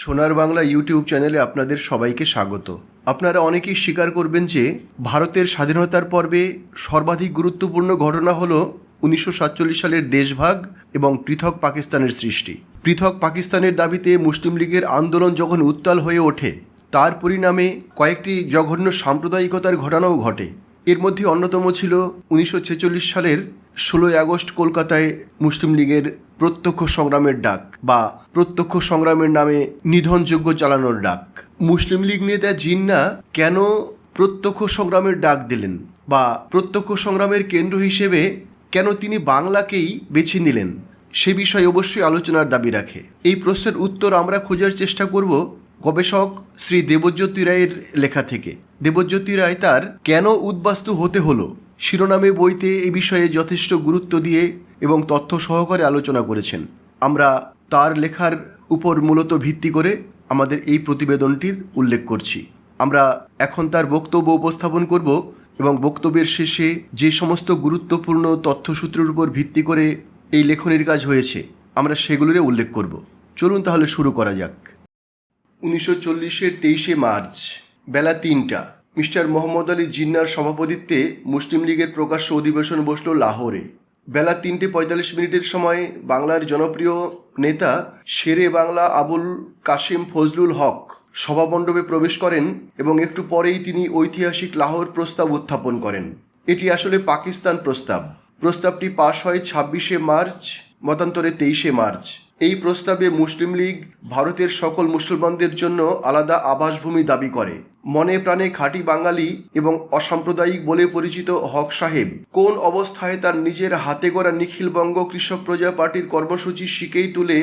সোনার বাংলা ইউটিউব চ্যানেলে আপনাদের সবাইকে স্বাগত। আপনারা অনেকেই স্বীকার করবেন যে, ভারতের স্বাধীনতার পর্বে সর্বাধিক গুরুত্বপূর্ণ ঘটনা হলো উনিশশো সালের দেশভাগ এবং পৃথক পাকিস্তানের সৃষ্টি। পৃথক পাকিস্তানের দাবিতে মুসলিম লীগের আন্দোলন যখন উত্তাল হয়ে ওঠে, তার পরিণামে কয়েকটি জঘন্য সাম্প্রদায়িকতার ঘটনাও ঘটে। এর মধ্যে অন্যতম ছিল উনিশশো ছেচল্লিশ সালের ষোলোই আগস্ট কলকাতায় মুসলিম লীগের প্রত্যক্ষ সংগ্রামের ডাক বা প্রত্যক্ষ সংগ্রামের নামে নিধনযোগ্য চালানোর ডাক। মুসলিম লীগ নেতা জিন্না কেন প্রত্যক্ষ সংগ্রামের ডাক দিলেন বা প্রত্যক্ষ সংগ্রামের কেন্দ্র হিসেবে কেন তিনি বাংলাকেই বেছে নিলেন, সে বিষয়ে অবশ্যই আলোচনার দাবি রাখে। এই প্রশ্নের উত্তর আমরা খোঁজার চেষ্টা করব গবেষক শ্রী দেবজ্যোতি রায়ের লেখা থেকে। দেবজ্যোতি রায় তার কেন উদ্বাস্তু হতে হলো? শিরোনামে বইতে এই বিষয়ে যথেষ্ট গুরুত্ব দিয়ে এবং তথ্য সহকারে আলোচনা করেছেন। আমরা তার লেখার উপর মূলত ভিত্তি করে আমাদের এই প্রতিবেদনটির উল্লেখ করছি। আমরা এখন তার বক্তব্য উপস্থাপন করব এবং বক্তব্যের শেষে যে সমস্ত গুরুত্বপূর্ণ তথ্যসূত্রের উপর ভিত্তি করে এই লেখনের কাজ হয়েছে, আমরা সেগুলোর উল্লেখ করব। চলুন তাহলে শুরু করা যাক। উনিশশো চল্লিশের তেইশে মার্চ, বেলা তিনটা। মিস্টার মোহাম্মদ আলী জিন্নার সভাপতিত্বে মুসলিম লীগের প্রকাশ্য অধিবেশন বসল লাহোরে। বেলা তিনটে পঁয়তাল্লিশ মিনিটের সময় বাংলার জনপ্রিয় নেতা শেরে বাংলা আবুল কাশিম ফজলুল হক সভামণ্ডপে প্রবেশ করেন এবং একটু পরেই তিনি ঐতিহাসিক লাহোর প্রস্তাব উত্থাপন করেন। এটি আসলে পাকিস্তান প্রস্তাব। প্রস্তাবটি পাশ হয় ছাব্বিশে মার্চ, মতান্তরে তেইশে মার্চ। এই প্রস্তাবে মুসলিম লীগ ভারতের সকল মুসলমানদের জন্য আলাদা আবাসভূমি দাবি করে। মনে প্রাণে খাঁটি বাঙালি এবং অসাম্প্রদায়িক বলে পরিচিত হক সাহেব কোন অবস্থায় তার নিজের হাতে গড়া নিখিলবঙ্গ কৃষক প্রজা পার্টির কর্মসূচি শিখেই তুলে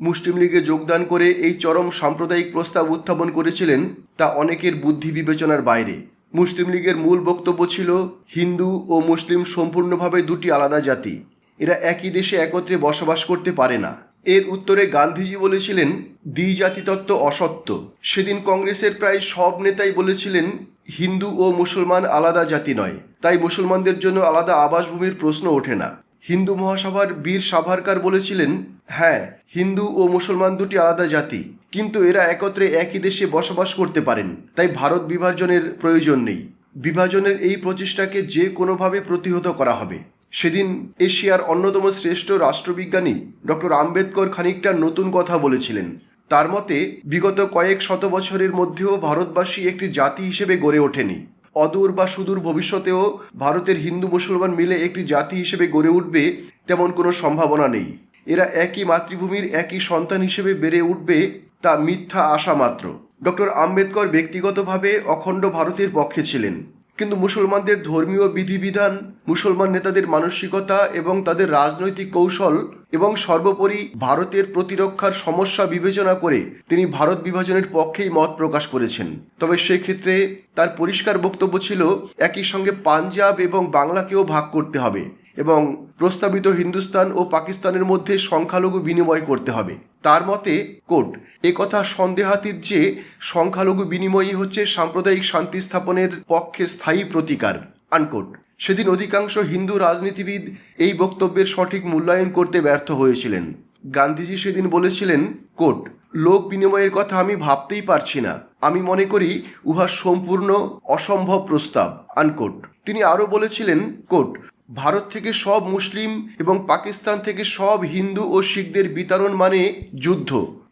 মুসলিম লীগে যোগদান করে এই চরম সাম্প্রদায়িক প্রস্তাব উত্থাপন করেছিলেন, তা অনেকের বুদ্ধি বিবেচনার বাইরে। মুসলিম লীগের মূল বক্তব্য ছিল, হিন্দু ও মুসলিম সম্পূর্ণভাবে দুটি আলাদা জাতি। এরা একই দেশে একত্রে বসবাস করতে পারে না। এর উত্তরে গান্ধীজি বলেছিলেন দ্বিজাতি তত্ত্ব অসত্য। সেদিন কংগ্রেসের প্রায় সব নেতাই বলেছিলেন, হিন্দু ও মুসলমান আলাদা জাতি নয়। তাই মুসলমানদের জন্য আলাদা আবাসভূমির প্রশ্ন ওঠে না। হিন্দু মহাসভার বীর সাভারকার বলেছিলেন হ্যাঁ হিন্দু ও মুসলমান দুটি আলাদা জাতি। কিন্তু এরা একত্রে একই দেশে বসবাস করতে পারেন। তাই ভারত বিভাজনের প্রয়োজন নেই। বিভাজনের এই প্রচেষ্টাকে যে কোনোভাবে প্রতিহত করা হবে। সেদিন এশিয়ার অন্যতম শ্রেষ্ঠ রাষ্ট্রবিজ্ঞানী ডক্টর আম্বেদকর খানিকটা নতুন কথা বলেছিলেন। তার মতে, বিগত কয়েক শত বছরের মধ্যেও ভারতবাসী একটি জাতি হিসেবে গড়ে ওঠেনি। অদূর বা সুদূর ভবিষ্যতেও ভারতের হিন্দু মুসলমান মিলে একটি জাতি হিসেবে গড়ে উঠবে তেমন কোনো সম্ভাবনা নেই। এরা একই মাতৃভূমির একই সন্তান হিসেবে বেড়ে উঠবে তা মিথ্যা আশা মাত্র। ডক্টর আম্বেদকর ব্যক্তিগতভাবে অখণ্ড ভারতের পক্ষে ছিলেন। কিন্তু মুসলমানদের ধর্মীয় বিধিবিধান, মুসলমান নেতাদের মানসিকতা এবং তাদের রাজনৈতিক কৌশল এবং সর্বোপরি ভারতের প্রতিরক্ষার সমস্যা বিবেচনা করে তিনি ভারত বিভাজনের পক্ষেই মত প্রকাশ করেছেন। তবে সেক্ষেত্রে তার পরিষ্কার বক্তব্য ছিল, একই সঙ্গে পাঞ্জাব এবং বাংলাকেও ভাগ করতে হবে। এবং প্রস্তাবিত হিন্দুস্তান ও পাকিস্তানের মধ্যে সংখ্যালঘু বিনিময় করতে হবে। তার মতে কোট কথা সন্দেহাতীত যে সংখ্যালঘু বিনিময়ই হচ্ছে সাম্প্রদায়িক শান্তি স্থাপনের পক্ষে স্থায়ী প্রতিকার আনকোট সেদিন অধিকাংশ হিন্দু রাজনীতিবিদ এই বক্তব্যের সঠিক মূল্যায়ন করতে ব্যর্থ হয়েছিলেন। গান্ধীজি সেদিন বলেছিলেন কোট লোক বিনিময়ের কথা আমি ভাবতেই পারছি না। আমি মনে করি উহা সম্পূর্ণ অসম্ভব প্রস্তাব আনকোট তিনি আরও বলেছিলেন কোট ভারত থেকে সব মুসলিম এবং পাকিস্তান থেকে সব হিন্দু ও শিখদের বিতরণ মানে যুদ্ধ,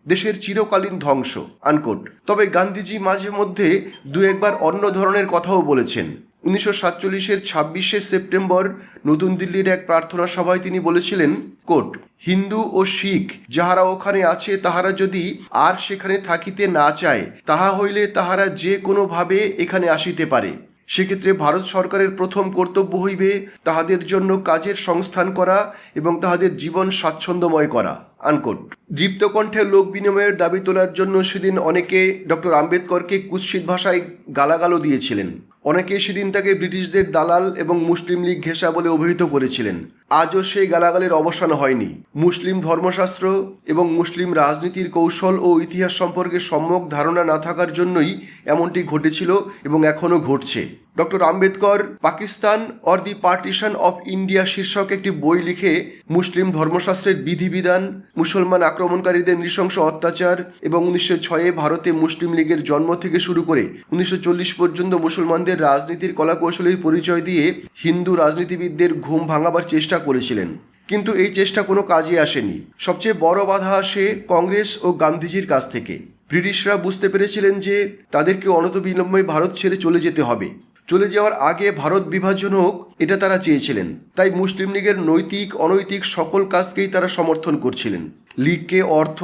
দেশের চিরকালীন ধ্বংস, আনকোট। তবে গান্ধীজি মাঝে মধ্যে দু একবার অন্য ধরনের কথাও বলেছেন। উনিশশো সাতচল্লিশের ছাব্বিশে সেপ্টেম্বর নতুন দিল্লির এক প্রার্থনা সভায় তিনি বলেছিলেন, কোট, হিন্দু ও শিখ যাহারা ওখানে আছে তাহারা যদি আর সেখানে থাকিতে না চায়, তাহা হইলে তাহারা যে কোনোভাবে এখানে আসিতে পারে। সেক্ষেত্রে ভারত সরকারের প্রথম কর্তব্য হইবে তাহাদের জন্য কাজের সংস্থান করা এবং তাহাদের জীবন স্বাচ্ছন্দ্যময় করা। আনকোট। দৃপ্ত কণ্ঠে লোক বিনিময়ের দাবি তোলার জন্য সেদিন অনেকে ডক্টর আম্বেদকরকে কুৎসিত ভাষায় গালাগালও দিয়েছিলেন। অনেকে সেদিন তাকে ব্রিটিশদের দালাল এবং মুসলিম লীগ ঘেঁষা বলে অভিহিত করেছিলেন। আজও সেই গালাগালের অবসান হয়নি। মুসলিম ধর্মশাস্ত্র এবং মুসলিম রাজনীতির কৌশল ও ইতিহাস সম্পর্কে সম্যক ধারণা না থাকার জন্যই এমনটি ঘটেছিল এবং এখনও ঘটছে। Doctor Ambedkar Pakistan or the partition of India শীর্ষক একটি বই লিখে মুসলিম ধর্মশাস্ত্রের বিধিবিধান, মুসলমান আক্রমণকারীদের নৃশংস অত্যাচার এবং উনিশশো ছয়ে ভারতে মুসলিম লীগের জন্ম থেকে শুরু করে উনিশশো চল্লিশ পর্যন্ত মুসলমানদের রাজনীতির কলাকৌশলের পরিচয় দিয়ে হিন্দু রাজনীতিবিদদের ঘুম ভাঙাবার চেষ্টা করেছিলেন। কিন্তু এই চেষ্টা কোনো কাজে আসেনি। সবচেয়ে বড় বাধা আসে কংগ্রেস ও গান্ধীজির কাছ থেকে। ব্রিটিশরা বুঝতে পেরেছিলেন যে তাদেরকে অনতবিলম্বে ভারত ছেড়ে চলে যেতে হবে। চলে যাওয়ার আগে ভারত বিভাজন হোক, এটা তারা চেয়েছিলেন। তাই মুসলিম লীগের নৈতিক, অনৈতিক সকল কাজকেই তারা সমর্থন করছিলেন। লীগকে অর্থ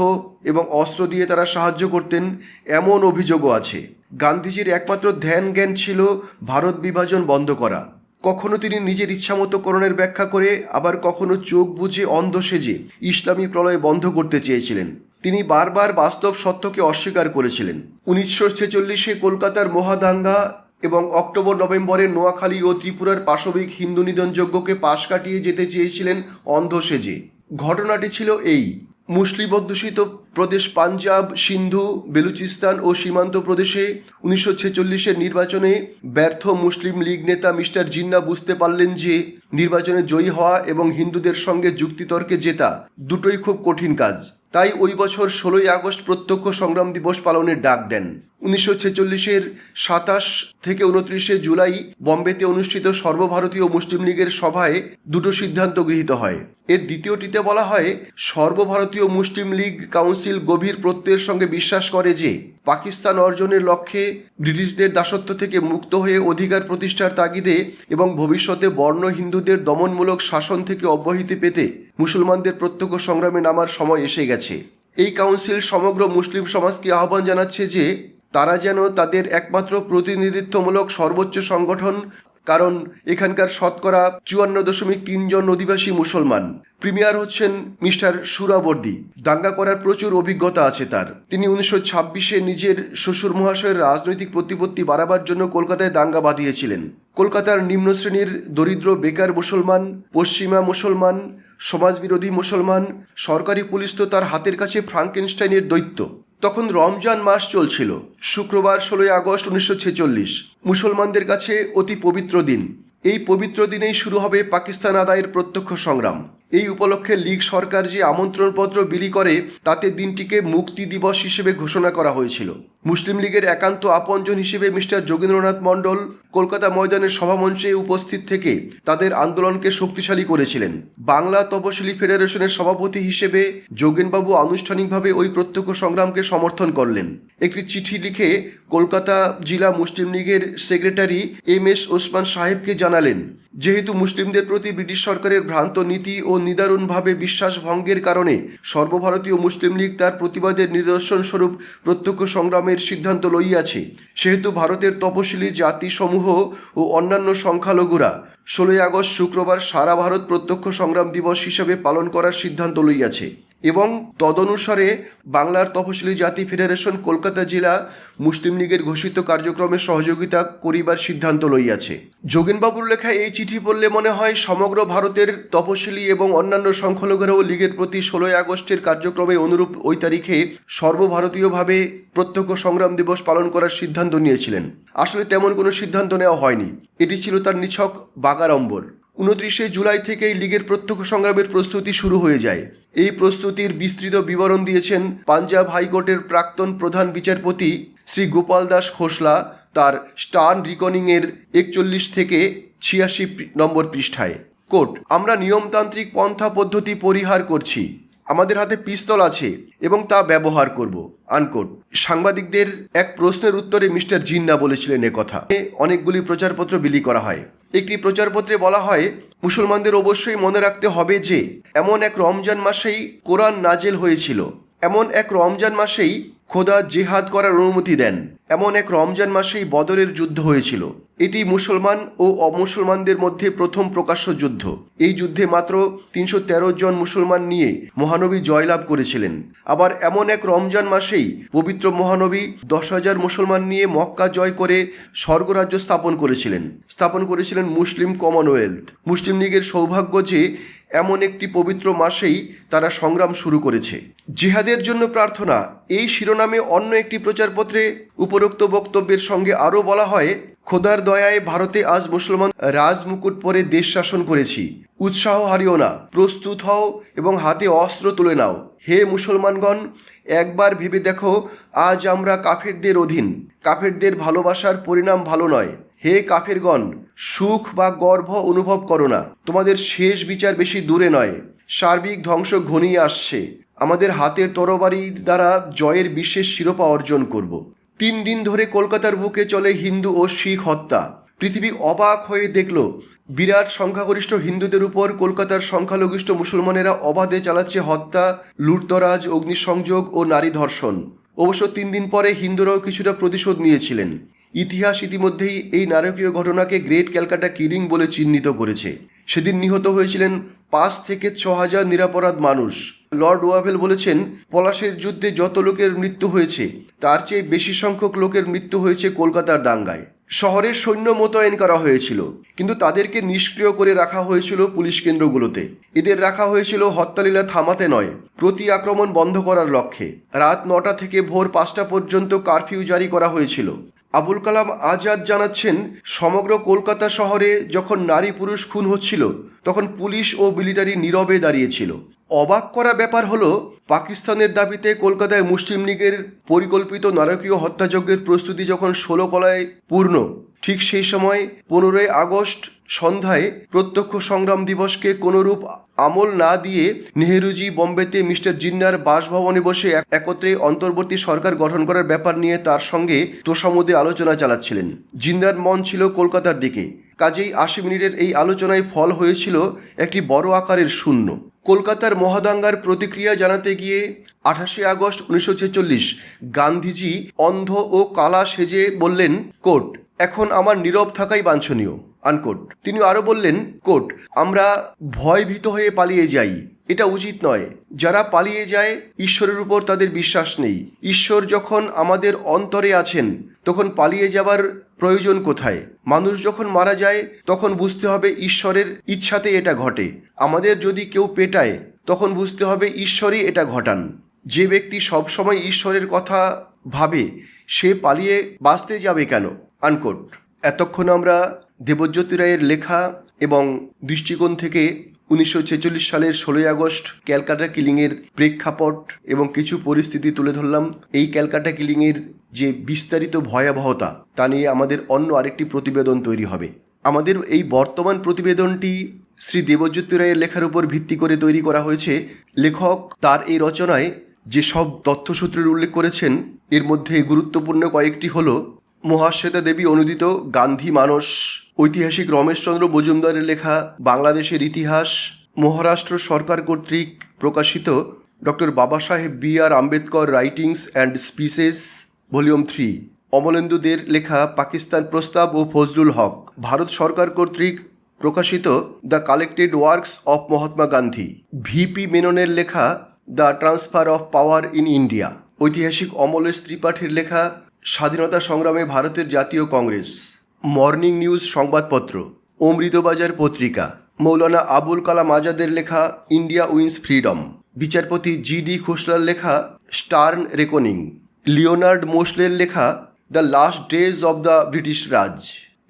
এবং অস্ত্র দিয়ে তারা সাহায্য করতেন, এমন অভিযোগও আছে। গান্ধীজির একমাত্র ধ্যান জ্ঞান ছিল ভারত বিভাজন বন্ধ করা। কখনো তিনি নিজের ইচ্ছামতো করণের ব্যাখ্যা করে, আবার কখনো চোখ বুঝে অন্ধ সেজে ইসলামী প্রলয় বন্ধ করতে চেয়েছিলেন। তিনি বারবার বাস্তব সত্যকে অস্বীকার করেছিলেন। উনিশশো ছেচল্লিশে কলকাতার মহাদাঙ্গা এবং অক্টোবর, নভেম্বরে নোয়াখালী ও ত্রিপুরার পাশবিক হিন্দু নিধনযজ্ঞকে পাশ কাটিয়ে যেতে চেয়েছিলেন অন্ধ সেজে। ঘটনাটি ছিল এই। মুসলিম অধ্যুষিত প্রদেশ পাঞ্জাব, সিন্ধু, বেলুচিস্তান ও সীমান্ত প্রদেশে উনিশশো ছেচল্লিশের নির্বাচনে ব্যর্থ মুসলিম লীগ নেতা মিস্টার জিন্না বুঝতে পারলেন যে নির্বাচনে জয়ী হওয়া এবং হিন্দুদের সঙ্গে যুক্তিতর্কে জেতা দুটোই খুব কঠিন কাজ। তাই ওই বছর ষোলোই আগস্ট প্রত্যক্ষ সংগ্রাম দিবস পালনের ডাক দেন। উনিশশো ছেচল্লিশের সাতাশ থেকে উনত্রিশে জুলাই বম্বেতে অনুষ্ঠিত সর্বভারতীয় মুসলিম লীগের সভায় দুটো সিদ্ধান্ত গৃহীত হয়। এর দ্বিতীয়টিতে বলা হয়, সর্বভারতীয় মুসলিম লীগ কাউন্সিল গভীর প্রত্যয়ের সঙ্গে বিশ্বাস করে যে পাকিস্তান অর্জনের লক্ষ্যে ব্রিটিশদের দাসত্ব থেকে মুক্ত হয়ে অধিকার প্রতিষ্ঠার তাগিদে এবং ভবিষ্যতে বর্ণ হিন্দুদের দমনমূলক শাসন থেকে অব্যাহতি পেতে মুসলমানদের প্রত্যক্ষ সংগ্রামে নামার সময় এসে গেছে। এই কাউন্সিল সমগ্র মুসলিম সমাজকে আহ্বান জানাচ্ছে যে তারা যেন তাদের একমাত্র প্রতিনিধিত্বমূলক সর্বোচ্চ সংগঠন কারণ এখানকার শতকরা চুয়ান্ন দশমিক তিনজন অধিবাসী মুসলমান। প্রিমিয়ার হচ্ছেন মিস্টার সুরাবর্দি। দাঙ্গা করার প্রচুর অভিজ্ঞতা আছে তার। তিনি উনিশশো ছাব্বিশে নিজের শ্বশুর মহাশয়ের রাজনৈতিক প্রতিপত্তি বাড়াবার জন্য কলকাতায় দাঙ্গা বাঁধিয়েছিলেন। কলকাতার নিম্ন শ্রেণির দরিদ্র বেকার মুসলমান, পশ্চিমা মুসলমান, সমাজবিরোধী মুসলমান, সরকারি পুলিশ তো তার হাতের কাছে ফ্রাঙ্কেনস্টাইনের দৈত্য। তখন রমজান মাস চলছিল। শুক্রবার ষোলোই আগস্ট উনিশশো ছেচল্লিশ। মুসলমানদের কাছে অতি পবিত্র দিন। এই পবিত্র দিনেই শুরু হবে পাকিস্তান আদায়ের প্রত্যক্ষ সংগ্রাম। এই উপলক্ষে লীগ সরকার যে আমন্ত্রণপত্র বিলি করে, তাতে দিনটিকে মুক্তি দিবস হিসেবে ঘোষণা করা হয়েছিল। মুসলিম লীগের একান্ত আপনজন হিসেবে মিস্টার যোগেন্দ্রনাথ মণ্ডল কলকাতা ময়দানের সভামঞ্চে উপস্থিত থেকে তাদের আন্দোলনকে শক্তিশালী করেছিলেন। বাংলা তপশিলি ফেডারেশনের সভাপতি হিসেবে যোগেনবাবু আনুষ্ঠানিকভাবে ওই প্রত্যক্ষ সংগ্রামকে সমর্থন করলেন। একটি চিঠি লিখে কলকাতা জেলা মুসলিম লীগের সেক্রেটারি এম এস ওসমান সাহেবকে জানালেন যেহেতু মুসলিমদের প্রতি ব্রিটিশ সরকারের ভ্রান্ত নীতি ও নিদারুণভাবে বিশ্বাস ভঙ্গের কারণে সর্বভারতীয় মুসলিম লীগ তার প্রতিবাদের নিদর্শন স্বরূপ প্রত্যক্ষ সংগ্রামের সিদ্ধান্ত লইয়াছে। সেহেতু ভারতের তপশিলি জাতিসমূহ ও অন্যান্য সংখ্যালঘুরা ষোলোই আগস্ট শুক্রবার সারা ভারত প্রত্যক্ষ সংগ্রাম দিবস হিসাবে পালন করার সিদ্ধান্ত লইয়াছে। এবং তদনুসারে বাংলার তফসিলি জাতি ফেডারেশন কলকাতা জেলা মুসলিম লীগের ঘোষিত কার্যক্রমে সহযোগিতা করিবার সিদ্ধান্ত লইয়াছে। যোগেনবাবুর লেখা এই চিঠি পড়লে মনে হয় সমগ্র ভারতের তপশিলি এবং অন্যান্য সংখ্যালঘুরাও লীগের প্রতি ষোলোই আগস্টের কার্যক্রমে অনুরূপ ওই তারিখে সর্বভারতীয়ভাবে প্রত্যক্ষ সংগ্রাম দিবস পালন করার সিদ্ধান্ত নিয়েছিলেন। আসলে তেমন কোনো সিদ্ধান্ত নেওয়া হয়নি। এটি ছিল তার নিছক বাগাড়ম্বর উনত্রিশে জুলাই থেকেই লীগের প্রত্যক্ষ সংগ্রামের প্রস্তুতি শুরু হয়ে যায়। এই প্রস্তুতির বিস্তৃত বিবরণ দিয়েছেন পাঞ্জাব হাইকোর্টের প্রাক্তন প্রধান বিচারপতি শ্রী গোপাল দাস খোসলা তার স্টার্ন রিকনিংয়ের একচল্লিশ থেকে ছিয়াশি নম্বর পৃষ্ঠায়। কোর্ট, আমরা নিয়মতান্ত্রিক পন্থা পদ্ধতি পরিহার করছি। আমাদের হাতে পিস্তল আছে। এবং তা ব্যবহার করব। আনকোট। সাংবাদিকদের এক প্রশ্নের উত্তরে মিস্টার জিন্না বলেছিলেন কথা। অনেকগুলি প্রচারপত্র বিলি করা হয়। একটি প্রচারপত্রে বলা হয়, মুসলমানদের অবশ্যই মনে রাখতে হবে যে, এমন এক রমজান মাসেই কোরআন নাজেল হয়েছিল। এমন এক রমজান মাসেই খোদা জেহাদ করার অনুমতি দেন। এমন এক রমজান মাসেই বদরের যুদ্ধ হয়েছিল। এটি মুসলমান ও অমুসলমানদের মধ্যে প্রথম প্রকাশ্য যুদ্ধ। এই যুদ্ধে মাত্র তিনশো তেরো জন মুসলমান নিয়ে মহানবী জয়লাভ করেছিলেন। আবার এমন এক রমজান মাসেই পবিত্র মহানবী দশ হাজার মুসলমান নিয়ে মক্কা জয় করে স্বর্গরাজ্য স্থাপন করেছিলেন। স্থাপন করেছিলেন মুসলিম কমনওয়েলথ। মুসলিম লীগের সৌভাগ্য যে এমন একটি পবিত্র মাসেই তারা সংগ্রাম শুরু করেছে। জিহাদের জন্য প্রার্থনা, এই শিরোনামে অন্য একটি প্রচারপত্রে উপরোক্ত বক্তব্যের সঙ্গে আরও বলা হয়, খোদার দয়ায় ভারতে আজ মুসলমান রাজমুকুট পরে দেশ শাসন করেছি। উৎসাহ হারিও না, প্রস্তুত হও এবং হাতে অস্ত্র তুলে নাও। হে মুসলমানগণ, একবার ভেবে দেখো, আজ আমরা কাফেরদের অধীন। কাফেরদের ভালোবাসার পরিণাম ভালো নয়। হে কাফেরগণ, সুখ বা গর্ব অনুভব করো না। তোমাদের শেষ বিচার বেশি দূরে নয়। সার্বিক ধ্বংস ঘনিয়ে আসছে। আমাদের হাতের তরবারি দ্বারা জয়ের বিশেষ শিরোপা অর্জন করব। তিন দিন ধরে কলকাতার বুকে চলে হিন্দু ও শিখ হত্যা। পৃথিবী অবাক হয়ে দেখল, বিরাট সংখ্যাগরিষ্ঠ হিন্দুদের উপর কলকাতার সংখ্যালঘিষ্ঠ মুসলমানেরা অবাধে চালাচ্ছে হত্যা, লুটতরাজ, অগ্নিসংযোগ ও নারী ধর্ষণ। অবশ্য তিন দিন পরে হিন্দুরাও কিছুটা প্রতিশোধ নিয়েছিলেন। ইতিহাস ইতিমধ্যেই এই নারকীয় ঘটনাকে গ্রেট ক্যালকাটা কিলিং বলে চিহ্নিত করেছে। সেদিন নিহত হয়েছিলেন পাঁচ থেকে ছ হাজার নিরাপরাধ মানুষ। লর্ড ওয়াভেল বলেছেন, পলাশের যুদ্ধে যত লোকের মৃত্যু হয়েছে, তার চেয়ে বেশি সংখ্যক লোকের মৃত্যু হয়েছে কলকাতার দাঙ্গায়। শহরের সৈন্য মোতায়েন করা হয়েছিল, কিন্তু তাদেরকে নিষ্ক্রিয় করে রাখা হয়েছিল পুলিশ কেন্দ্রগুলোতে। এদের রাখা হয়েছিল হত্যালীলা থামাতে নয়, প্রতি আক্রমণ বন্ধ করার লক্ষ্যে। রাত নটা থেকে ভোর পাঁচটা পর্যন্ত কারফিউ জারি করা হয়েছিল। আবুল কালাম আজাদ জানাচ্ছেন, সমগ্র কলকাতা শহরে যখন নারী পুরুষ খুন হচ্ছিল, তখন পুলিশ ও মিলিটারি নীরবে দাঁড়িয়েছিল। অবাক করা ব্যাপার হলো, পাকিস্তানের দাবিতে কলকাতায় মুসলিম লীগের পরিকল্পিত নারকীয় হত্যাযজ্ঞের প্রস্তুতি যখন ষোলো কলায় পূর্ণ, ঠিক সেই সময় পনেরোই আগস্ট সন্ধ্যায় প্রত্যক্ষ সংগ্রাম দিবসকে কোনোরূপ আমল না দিয়ে নেহেরুজি বম্বেতে মিস্টার জিন্নার বাসভবনে বসে এক- একত্রে অন্তর্বর্তী সরকার গঠন করার ব্যাপার নিয়ে তার সঙ্গে তোষামোদে আলোচনা চালাচ্ছিলেন। জিন্নার মন ছিল কলকাতার দিকে। কাজেই আশি মিনিটের এই আলোচনায় ফল হয়েছিল একটি বড় আকারের শূন্য। কলকাতার মহাদাঙ্গার প্রতিক্রিয়া জানাতে গিয়ে আঠাশে আগস্ট উনিশশো ছেচল্লিশ গান্ধীজি অন্ধ ও কালা সেজে বললেন কোর্ট এখন আমার নীরব থাকাই বাঞ্ছনীয়। আনকোট। তিনি আরও বললেন, কোট, আমরা ভয়ভীত হয়ে পালিয়ে যাই। এটা উচিত নয়। যারা পালিয়ে যায়, ঈশ্বরের উপর তাদের বিশ্বাস নেই। ঈশ্বর যখন আমাদের অন্তরে আছেন, তখন পালিয়ে যাবার প্রয়োজন কোথায়? মানুষ যখন মারা যায়, তখন বুঝতে হবে ঈশ্বরের ইচ্ছাতে এটা ঘটে। আমাদের যদি কেউ পেটায়, তখন বুঝতে হবে ঈশ্বরই এটা ঘটান। যে ব্যক্তি সবসময় ঈশ্বরের কথা ভাবে, সে পালিয়ে বাঁচতে যাবে কেন? আনকোট। এতক্ষণ আমরা দেবজ্যোতি রায়ের লেখা এবং দৃষ্টিকোণ থেকে উনিশশো ছেচল্লিশ সালের ষোলোই আগস্ট ক্যালকাটা কিলিংয়ের প্রেক্ষাপট এবং কিছু পরিস্থিতি তুলে ধরলাম। এই ক্যালকাটা কিলিংয়ের যে বিস্তারিত ভয়াবহতা, তা নিয়ে আমাদের অন্য আরেকটি প্রতিবেদন তৈরি হবে। আমাদের এই বর্তমান প্রতিবেদনটি শ্রী দেবজ্যোতি রায়ের লেখার উপর ভিত্তি করে তৈরি করা হয়েছে। লেখক তার এই রচনায় যে সব তথ্যসূত্রের উল্লেখ করেছেন, এর মধ্যে গুরুত্বপূর্ণ কয়েকটি হলো মহাশ্বেতা দেবী অনুদিত গান্ধী মানস, ঐতিহাসিক রমেশচন্দ্র মজুমদারের লেখা বাংলাদেশের ইতিহাস, মহারাষ্ট্র সরকার কর্তৃক প্রকাশিত doctor Baba Saheb B R Ambedkar writings and speeches, volume three. অমলেন্দুদের লেখা পাকিস্তান প্রস্তাব ও ফজলুল হক। ভারত সরকার কর্তৃক প্রকাশিত the collected works of Mahatma Gandhi. VP মেননের লেখা the transfer of power in India. ঐতিহাসিক অমলেশ ত্রিপাঠীর লেখা স্বাধীনতা সংগ্রামে ভারতের জাতীয় কংগ্রেস। মর্নিং নিউজ সংবাদপত্র, অমৃতবাজার পত্রিকা। মৌলানা আবুল কালাম আজাদের লেখা, ইন্ডিয়া উইন্স ফ্রিডম। বিচারপতি জি ডি খোসলার লেখা, স্টার্ন রেকনিং। লিওনার্ড মোসলের লেখা, the last days of the British Raj.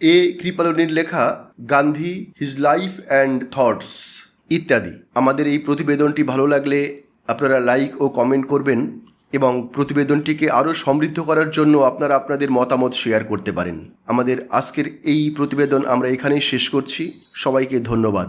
A কৃপালনির লেখা, Gandhi, his life and thoughts. ইত্যাদি। আমাদের এই প্রতিবেদনটি ভালো লাগলে আপনারা লাইক ও কমেন্ট করবেন। এবং প্রতিবেদনটিকে আরও সমৃদ্ধ করার জন্য আপনারা আপনাদের মতামত শেয়ার করতে পারেন। আমাদের আজকের এই প্রতিবেদন আমরা এখানেই শেষ করছি। সবাইকে ধন্যবাদ।